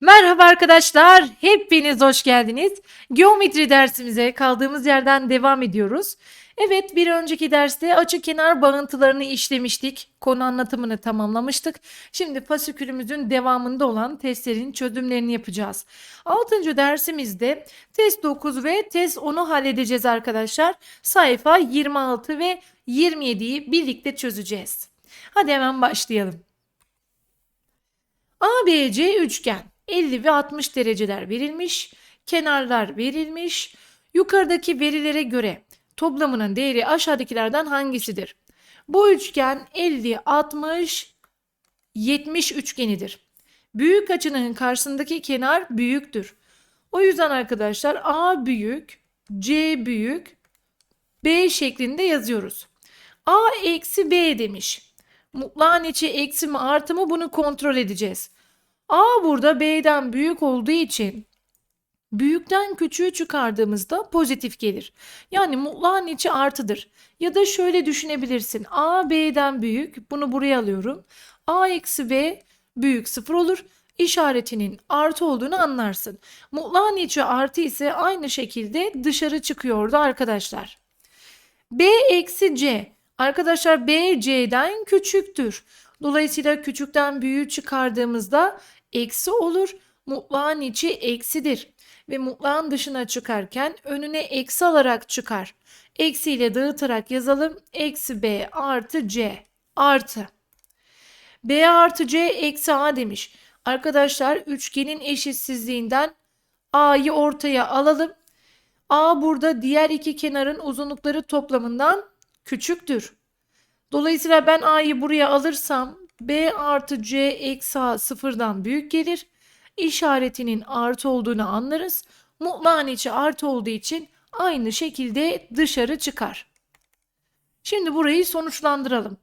Merhaba arkadaşlar, hepiniz hoş geldiniz. Geometri dersimize kaldığımız yerden devam ediyoruz. Evet, bir önceki derste açık kenar bağıntılarını işlemiştik. Konu anlatımını tamamlamıştık. Şimdi fasikülümüzün devamında olan testlerin çözümlerini yapacağız. 6. dersimizde test 9 ve test 10'u halledeceğiz arkadaşlar. Sayfa 26 ve 27'yi birlikte çözeceğiz. Hadi hemen başlayalım. ABC üçgen 50 ve 60 dereceler verilmiş. Kenarlar verilmiş. Yukarıdaki verilere göre toplamının değeri aşağıdakilerden hangisidir? Bu üçgen 50, 60, 70 üçgenidir. Büyük açının karşısındaki kenar büyüktür. O yüzden arkadaşlar A büyük, C büyük, B şeklinde yazıyoruz. A eksi B demiş. Mutlağın içi eksi mi artı mı bunu kontrol edeceğiz. A burada B'den büyük olduğu için büyükten küçüğü çıkardığımızda pozitif gelir. Yani mutlağın içi artıdır. Ya da şöyle düşünebilirsin. A B'den büyük. Bunu buraya alıyorum. A eksi B büyük sıfır olur. İşaretinin artı olduğunu anlarsın. Mutlağın içi artı ise aynı şekilde dışarı çıkıyordu arkadaşlar. B eksi C. Arkadaşlar B C'den küçüktür. Dolayısıyla küçükten büyüğü çıkardığımızda eksi olur. Mutlağın içi eksidir. Ve mutlağın dışına çıkarken önüne eksi alarak çıkar. Eksi ile dağıtarak yazalım. Eksi B artı C artı. B artı C eksi A demiş. Arkadaşlar üçgenin eşitsizliğinden A'yı ortaya alalım. A burada diğer iki kenarın uzunlukları toplamından küçüktür. Dolayısıyla ben A'yı buraya alırsam B artı C eksi A sıfırdan büyük gelir. İşaretinin artı olduğunu anlarız. Mutlağın içi artı olduğu için aynı şekilde dışarı çıkar. Şimdi burayı sonuçlandıralım.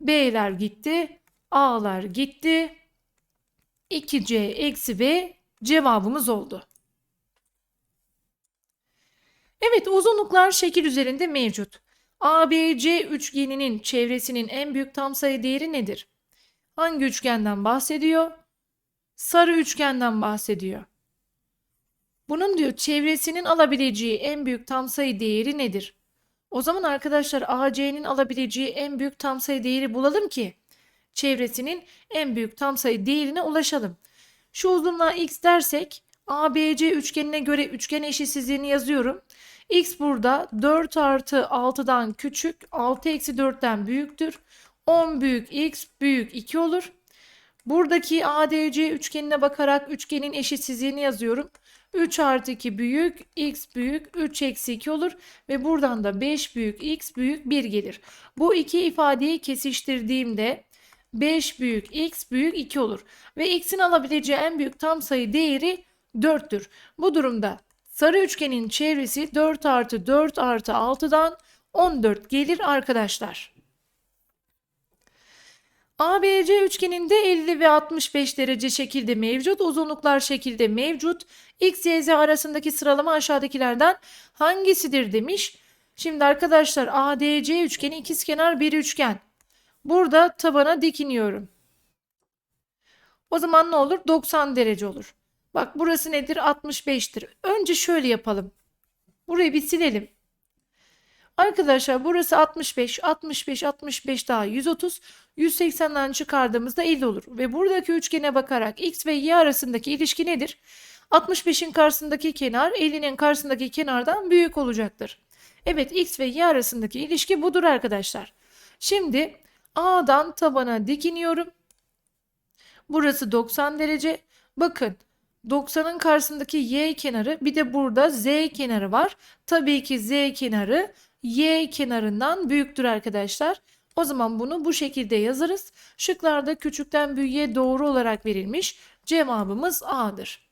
B'ler gitti. A'lar gitti. 2C eksi B cevabımız oldu. Evet uzunluklar şekil üzerinde mevcut. ABC üçgeninin çevresinin en büyük tam sayı değeri nedir? Hangi üçgenden bahsediyor? Sarı üçgenden bahsediyor. Bunun diyor çevresinin alabileceği en büyük tam sayı değeri nedir? O zaman arkadaşlar AC'nin alabileceği en büyük tam sayı değeri bulalım ki çevresinin en büyük tam sayı değerine ulaşalım. Şu uzunluğa x dersek ABC üçgenine göre üçgen eşitsizliğini yazıyorum. X burada 4 artı 6'dan küçük, 6 eksi 4'ten büyüktür. 10 büyük x büyük 2 olur. Buradaki ADC üçgenine bakarak üçgenin eşitsizliğini yazıyorum. 3 artı 2 büyük, x büyük, 3 eksi 2 olur ve buradan da 5 büyük, x büyük 1 gelir. Bu iki ifadeyi kesiştirdiğimde 5 büyük, x büyük 2 olur ve x'in alabileceği en büyük tam sayı değeri 4'tür. Bu durumda sarı üçgenin çevresi 4 artı 4 artı 6'dan 14 gelir arkadaşlar. ABC üçgeninde 50 ve 65 derece şekilde mevcut. Uzunluklar şekilde mevcut. X, Y, Z arasındaki sıralama aşağıdakilerden hangisidir demiş. Şimdi arkadaşlar ADC üçgeni ikizkenar bir üçgen. Burada tabana dikiniyorum. O zaman ne olur? 90 derece olur. Bak burası nedir? 65'tir. Önce şöyle yapalım. Burayı bir silelim. Arkadaşlar burası 65, 65, 65 daha 130. 180'den çıkardığımızda 50 olur. Ve buradaki üçgene bakarak x ve y arasındaki ilişki nedir? 65'in karşısındaki kenar 50'nin karşısındaki kenardan büyük olacaktır. Evet x ve y arasındaki ilişki budur arkadaşlar. Şimdi A'dan tabana dikiniyorum. Burası 90 derece. Bakın 90'ın karşısındaki y kenarı bir de burada z kenarı var. Tabii ki z kenarı y kenarından büyüktür arkadaşlar. O zaman bunu bu şekilde yazarız. Şıklarda küçükten büyüğe doğru olarak verilmiş. Cevabımız A'dır.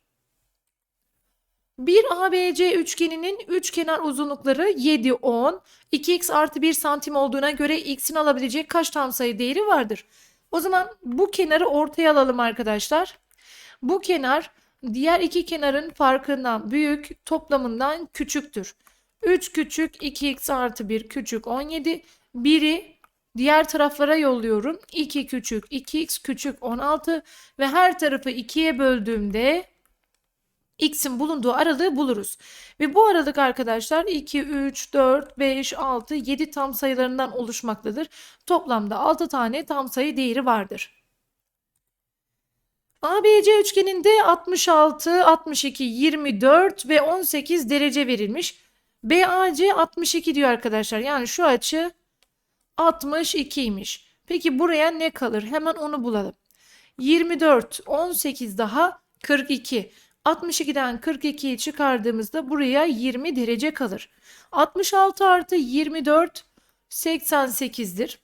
Bir ABC üçgeninin üç kenar uzunlukları 7, 10, 2x artı 1 santim olduğuna göre x'in alabileceği kaç tam sayı değeri vardır? O zaman bu kenarı ortaya alalım arkadaşlar. Bu kenar diğer iki kenarın farkından büyük, toplamından küçüktür. 3 küçük 2x artı 1 küçük 17. Biri Diğer taraflara yolluyorum. 2 küçük 2x küçük 16 ve her tarafı 2'ye böldüğümde x'in bulunduğu aralığı buluruz. Ve bu aralık arkadaşlar 2, 3, 4, 5, 6, 7 tam sayılarından oluşmaktadır. Toplamda 6 tane tam sayı değeri vardır. ABC üçgeninde 66, 62, 24 ve 18 derece verilmiş. BAC 62 diyor arkadaşlar. Yani şu açı 62'ymiş. Peki buraya ne kalır? Hemen onu bulalım. 24, 18 daha 42. 62'den 42'yi çıkardığımızda buraya 20 derece kalır. 66 artı 24 88'dir.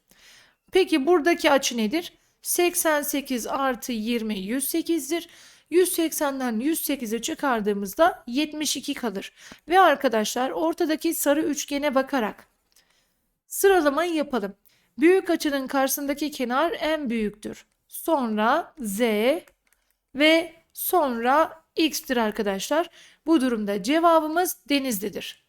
Peki buradaki açı nedir? 88 artı 20 108'dir. 180'den 108'i çıkardığımızda 72 kalır. Ve arkadaşlar ortadaki sarı üçgene bakarak sıralamayı yapalım. Büyük açının karşısındaki kenar en büyüktür. Sonra z ve sonra x'tir arkadaşlar. Bu durumda cevabımız Denizli'dir.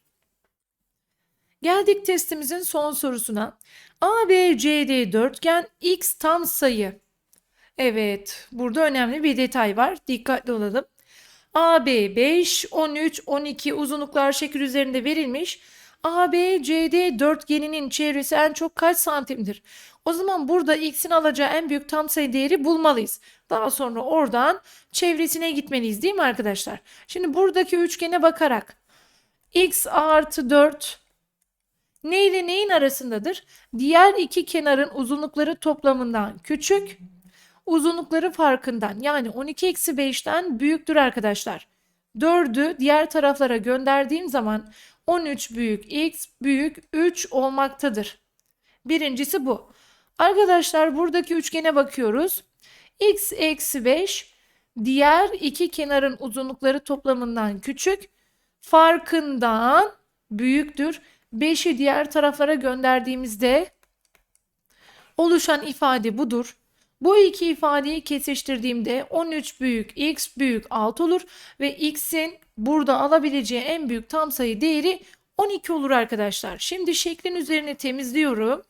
Geldik testimizin son sorusuna. ABCD dörtgen x tam sayı. Evet, burada önemli bir detay var. Dikkatli olalım. AB 5, 13, 12 uzunluklar şekil üzerinde verilmiş. ABCD dörtgeninin çevresi en çok kaç santimdir? O zaman burada x'in alacağı en büyük tam sayı değeri bulmalıyız. Daha sonra oradan çevresine gitmeliyiz değil mi arkadaşlar? Şimdi buradaki üçgene bakarak x artı 4 ne ile neyin arasındadır? Diğer iki kenarın uzunlukları toplamından küçük, uzunlukları farkından yani 12 eksi 5'ten büyüktür arkadaşlar. 4'ü diğer taraflara gönderdiğim zaman 13 büyük x büyük 3 olmaktadır. Birincisi bu. Arkadaşlar buradaki üçgene bakıyoruz. x eksi 5 diğer iki kenarın uzunlukları toplamından küçük, farkından büyüktür. 5'i diğer taraflara gönderdiğimizde oluşan ifade budur. Bu iki ifadeyi kesiştirdiğimde 13 büyük x büyük 6 olur ve x'in burada alabileceği en büyük tam sayı değeri 12 olur arkadaşlar. Şimdi şeklin üzerine temizliyorum.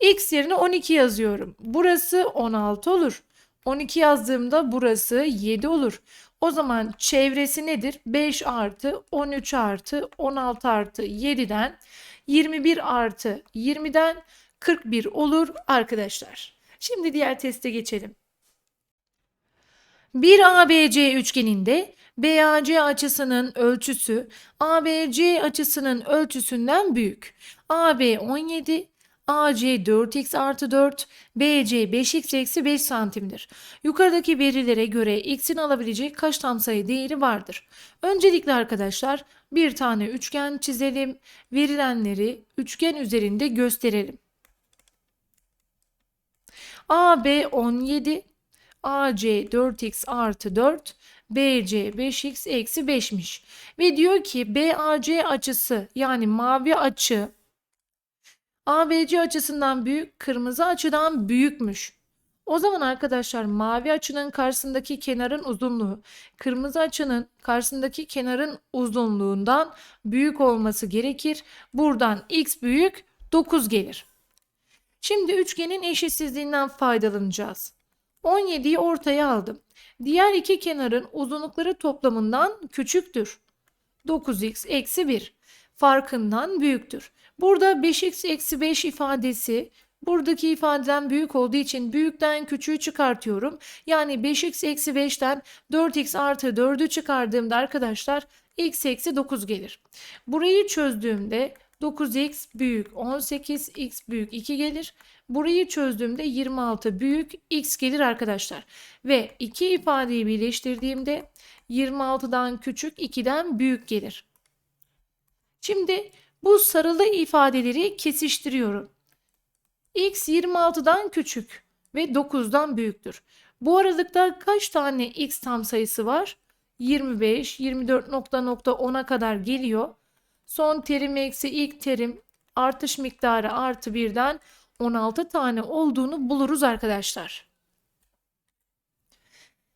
x yerine 12 yazıyorum. Burası 16 olur. 12 yazdığımda burası 7 olur. O zaman çevresi nedir? 5 artı 13 artı 16 artı 7'den 21 artı 20'den 41 olur arkadaşlar. Şimdi diğer teste geçelim. Bir ABC üçgeninde BAC açısının ölçüsü ABC açısının ölçüsünden büyük. AB 17, AC 4x artı 4, BC 5x eksi 5 santimdir. Yukarıdaki verilere göre x'in alabilecek kaç tam sayı değeri vardır? Öncelikle arkadaşlar bir tane üçgen çizelim. Verilenleri üçgen üzerinde gösterelim. AB 17, AC 4x artı 4, BC 5x eksi 5'miş. Ve diyor ki BAC açısı yani mavi açı ABC açısından büyük, kırmızı açıdan büyükmüş. O zaman arkadaşlar mavi açının karşısındaki kenarın uzunluğu kırmızı açının karşısındaki kenarın uzunluğundan büyük olması gerekir. Buradan x büyük 9 gelir. Şimdi üçgenin eşitsizliğinden faydalanacağız. 17'yi ortaya aldım. Diğer iki kenarın uzunlukları toplamından küçüktür. 9x eksi 1 farkından büyüktür. Burada 5x eksi 5 ifadesi buradaki ifadeden büyük olduğu için büyükten küçüğü çıkartıyorum. Yani 5x eksi 5'ten 4x artı 4'ü çıkardığımda arkadaşlar x eksi 9 gelir. Burayı çözdüğümde 9x büyük 18, x büyük 2 gelir. Burayı çözdüğümde 26 büyük x gelir arkadaşlar. Ve iki ifadeyi birleştirdiğimde 26'dan küçük 2'den büyük gelir. Şimdi bu sarılı ifadeleri kesiştiriyorum. x 26'dan küçük ve 9'dan büyüktür. Bu aralıkta kaç tane x tam sayısı var? 25, 24 nokta nokta 10'a kadar geliyor. Son terim eksi ilk terim artış miktarı artı 1'den 16 tane olduğunu buluruz arkadaşlar.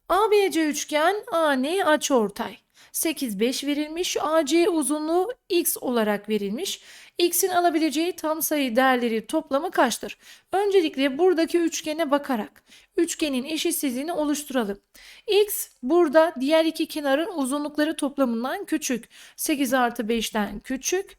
ABC üçgen AN açıortay. 8 5 verilmiş. AC uzunluğu x olarak verilmiş. X'in alabileceği tam sayı değerleri toplamı kaçtır? Öncelikle buradaki üçgene bakarak üçgenin eşitsizliğini oluşturalım. X burada diğer iki kenarın uzunlukları toplamından küçük. 8 artı 5'ten küçük.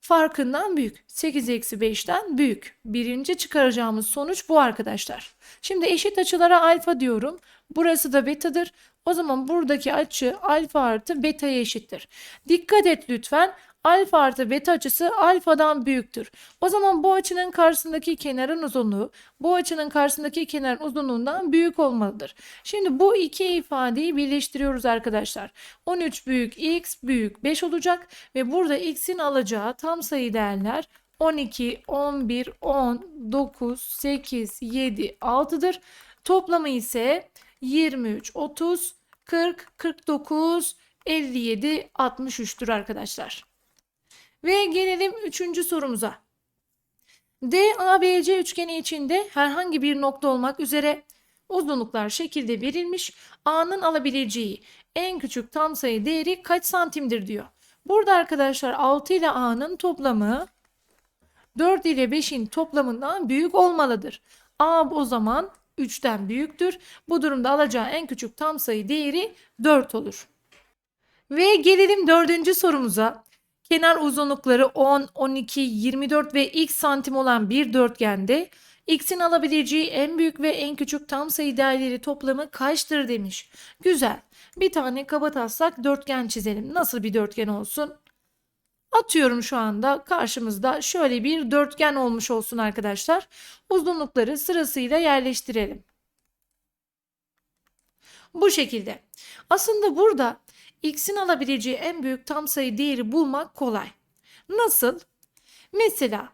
Farkından büyük. 8 eksi 5'ten büyük. Birinci çıkaracağımız sonuç bu arkadaşlar. Şimdi eşit açılara alfa diyorum. Burası da betadır. O zaman buradaki açı alfa artı beta'ya eşittir. Dikkat et lütfen. Alfa artı beta açısı alfadan büyüktür. O zaman bu açının karşısındaki kenarın uzunluğu bu açının karşısındaki kenarın uzunluğundan büyük olmalıdır. Şimdi bu iki ifadeyi birleştiriyoruz arkadaşlar. 13 büyük x büyük 5 olacak ve burada x'in alacağı tam sayı değerler 12, 11, 10, 9, 8, 7, 6'dır. Toplamı ise 23, 30, 40, 49, 57, 63'tür arkadaşlar. Ve gelelim üçüncü sorumuza. DABC üçgeni içinde herhangi bir nokta olmak üzere uzunluklar şekilde verilmiş. A'nın alabileceği en küçük tam sayı değeri kaç santimdir diyor. Burada arkadaşlar 6 ile A'nın toplamı 4 ile 5'in toplamından büyük olmalıdır. A o zaman 3'ten büyüktür. Bu durumda alacağı en küçük tam sayı değeri 4 olur. Ve gelelim dördüncü sorumuza. Kenar uzunlukları 10, 12, 24 ve x santim olan bir dörtgende x'in alabileceği en büyük ve en küçük tam sayı değerleri toplamı kaçtır demiş. Güzel. Bir tane kabataslak dörtgen çizelim. Nasıl bir dörtgen olsun? Atıyorum şu anda karşımızda şöyle bir dörtgen olmuş olsun arkadaşlar. Uzunlukları sırasıyla yerleştirelim. Bu şekilde. Aslında burada x'in alabileceği en büyük tam sayı değeri bulmak kolay. Nasıl? Mesela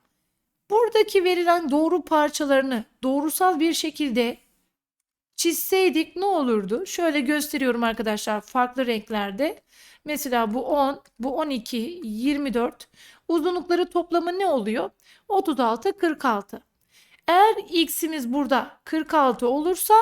buradaki verilen doğru parçalarını doğrusal bir şekilde çizseydik ne olurdu? Şöyle gösteriyorum arkadaşlar farklı renklerde. Mesela bu 10, bu 12, 24. Uzunlukları toplamı ne oluyor? 36, 46. Eğer x'imiz burada 46 olursa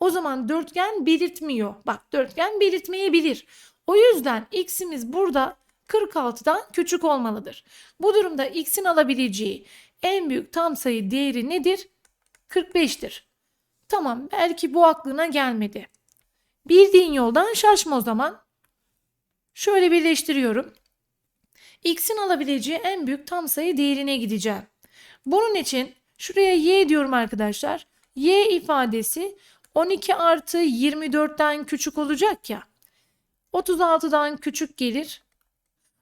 o zaman dörtgen belirtmiyor. Bak dörtgen belirtmeyebilir. O yüzden x'imiz burada 46'dan küçük olmalıdır. Bu durumda x'in alabileceği en büyük tam sayı değeri nedir? 45'tir. Tamam belki bu aklına gelmedi. Bildiğin yoldan şaşma o zaman. Şöyle birleştiriyorum. x'in alabileceği en büyük tam sayı değerine gideceğim. Bunun için şuraya y diyorum arkadaşlar. y ifadesi 12 artı 24'ten küçük olacak ya. 36'dan küçük gelir.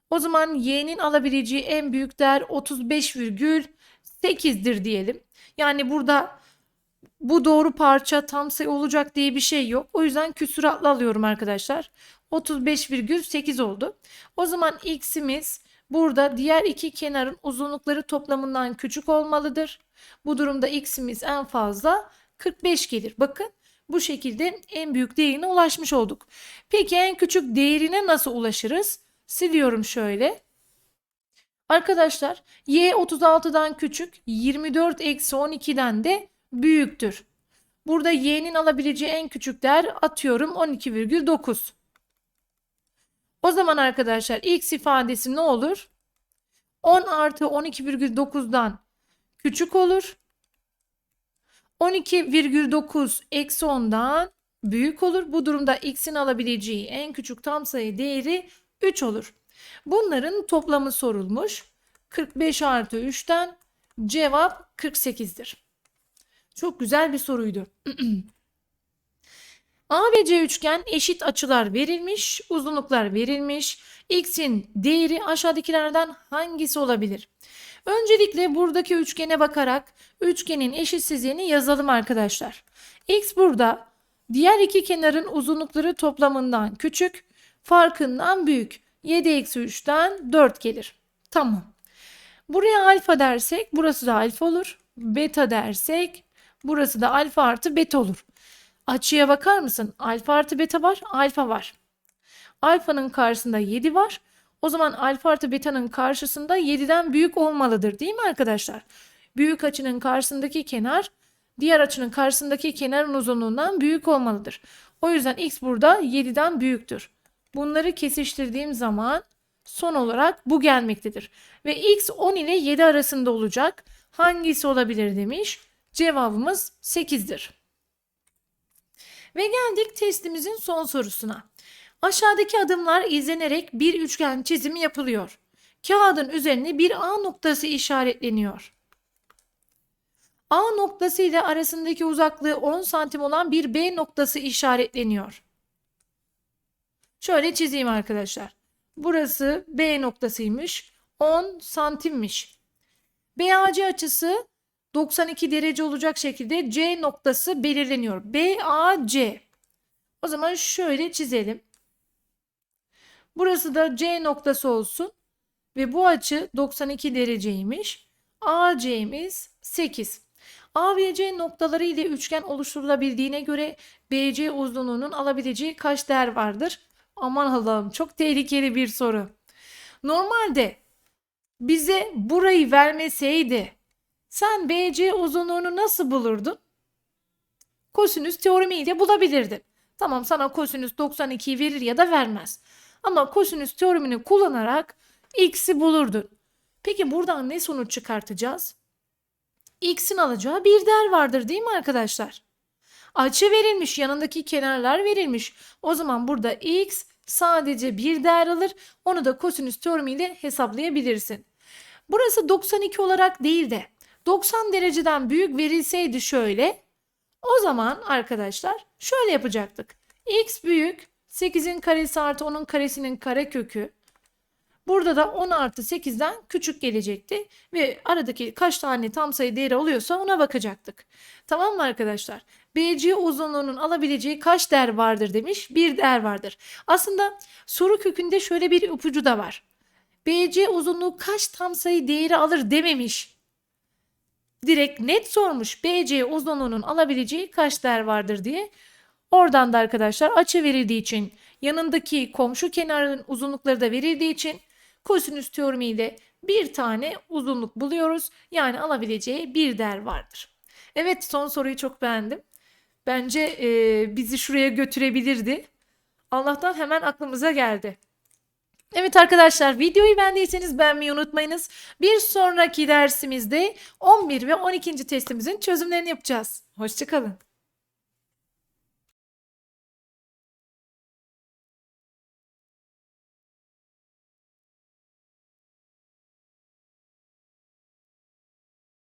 O zaman y'nin alabileceği en büyük değer 35,8'dir diyelim. Yani burada bu doğru parça tam sayı olacak diye bir şey yok. O yüzden küsuratlı alıyorum arkadaşlar. 35,8 oldu. O zaman x'imiz burada diğer iki kenarın uzunlukları toplamından küçük olmalıdır. Bu durumda x'imiz en fazla 45 gelir. Bakın bu şekilde en büyük değerine ulaşmış olduk. Peki en küçük değerine nasıl ulaşırız? Siliyorum şöyle. Arkadaşlar y 36'dan küçük 24 eksi 12'den de büyüktür. Burada y'nin alabileceği en küçük değer atıyorum 12,9. O zaman arkadaşlar x ifadesi ne olur? 10 artı 12,9'dan küçük olur. 12,9 eksi 10'dan büyük olur. Bu durumda x'in alabileceği en küçük tam sayı değeri 3 olur. Bunların toplamı sorulmuş. 45 artı 3'ten cevap 48'dir. Çok güzel bir soruydu. A ve C üçgen eşit açılar verilmiş, uzunluklar verilmiş. X'in değeri aşağıdakilerden hangisi olabilir? Öncelikle buradaki üçgene bakarak üçgenin eşitsizliğini yazalım arkadaşlar. X burada diğer iki kenarın uzunlukları toplamından küçük, farkından büyük. 7 eksi 3'ten 4 gelir. Tamam. Buraya alfa dersek burası da alfa olur. Beta dersek burası da alfa artı beta olur. Açıya bakar mısın? Alfa artı beta var, alfa var. Alfanın karşısında 7 var. O zaman alfa artı beta'nın karşısında 7'den büyük olmalıdır değil mi arkadaşlar? Büyük açının karşısındaki kenar diğer açının karşısındaki kenarın uzunluğundan büyük olmalıdır. O yüzden x burada 7'den büyüktür. Bunları kesiştirdiğim zaman son olarak bu gelmektedir. Ve x 10 ile 7 arasında olacak. Hangisi olabilir demiş. Cevabımız 8'dir. Ve geldik testimizin son sorusuna. Aşağıdaki adımlar izlenerek bir üçgen çizimi yapılıyor. Kağıdın üzerine bir A noktası işaretleniyor. A noktası ile arasındaki uzaklığı 10 santim olan bir B noktası işaretleniyor. Şöyle çizeyim arkadaşlar. Burası B noktasıymış. 10 santimmiş. BAC açısı 92 derece olacak şekilde C noktası belirleniyor. BAC. O zaman şöyle çizelim. Burası da C noktası olsun. Ve bu açı 92 dereceymiş. AC'miz 8. A ve C noktaları ile üçgen oluşturulabildiğine göre BC uzunluğunun alabileceği kaç değer vardır? Aman Allah'ım çok tehlikeli bir soru. Normalde bize burayı vermeseydi sen BC uzunluğunu nasıl bulurdun? Kosinüs teoremiyle bulabilirdin. Tamam sana kosinüs 92'yi verir ya da vermez. Ama kosinüs teoremini kullanarak x'i bulurdun. Peki buradan ne sonuç çıkartacağız? x'in alacağı bir değer vardır değil mi arkadaşlar? Açı verilmiş, yanındaki kenarlar verilmiş. O zaman burada x sadece bir değer alır. Onu da kosinüs teoremiyle hesaplayabilirsin. Burası 92 olarak değil de 90 dereceden büyük verilseydi şöyle. O zaman arkadaşlar şöyle yapacaktık. x büyük 8'in karesi artı 10'un karesinin karekökü. Burada da 10 artı 8'den küçük gelecekti. Ve aradaki kaç tane tam sayı değeri oluyorsa ona bakacaktık. Tamam mı arkadaşlar? BC uzunluğunun alabileceği kaç değer vardır demiş. Bir değer vardır. Aslında soru kökünde şöyle bir ipucu da var. BC uzunluğu kaç tam sayı değeri alır dememiş. Direkt net sormuş. BC uzunluğunun alabileceği kaç değer vardır diye. Oradan da arkadaşlar açı verildiği için yanındaki komşu kenarın uzunlukları da verildiği için kosinüs teoremiyle bir tane uzunluk buluyoruz. Yani alabileceği bir değer vardır. Evet son soruyu çok beğendim. Bence e, bizi şuraya götürebilirdi. Allah'tan hemen aklımıza geldi. Evet arkadaşlar videoyu beğendiyseniz beğenmeyi unutmayınız. Bir sonraki dersimizde 11 ve 12. testimizin çözümlerini yapacağız. Hoşçakalın.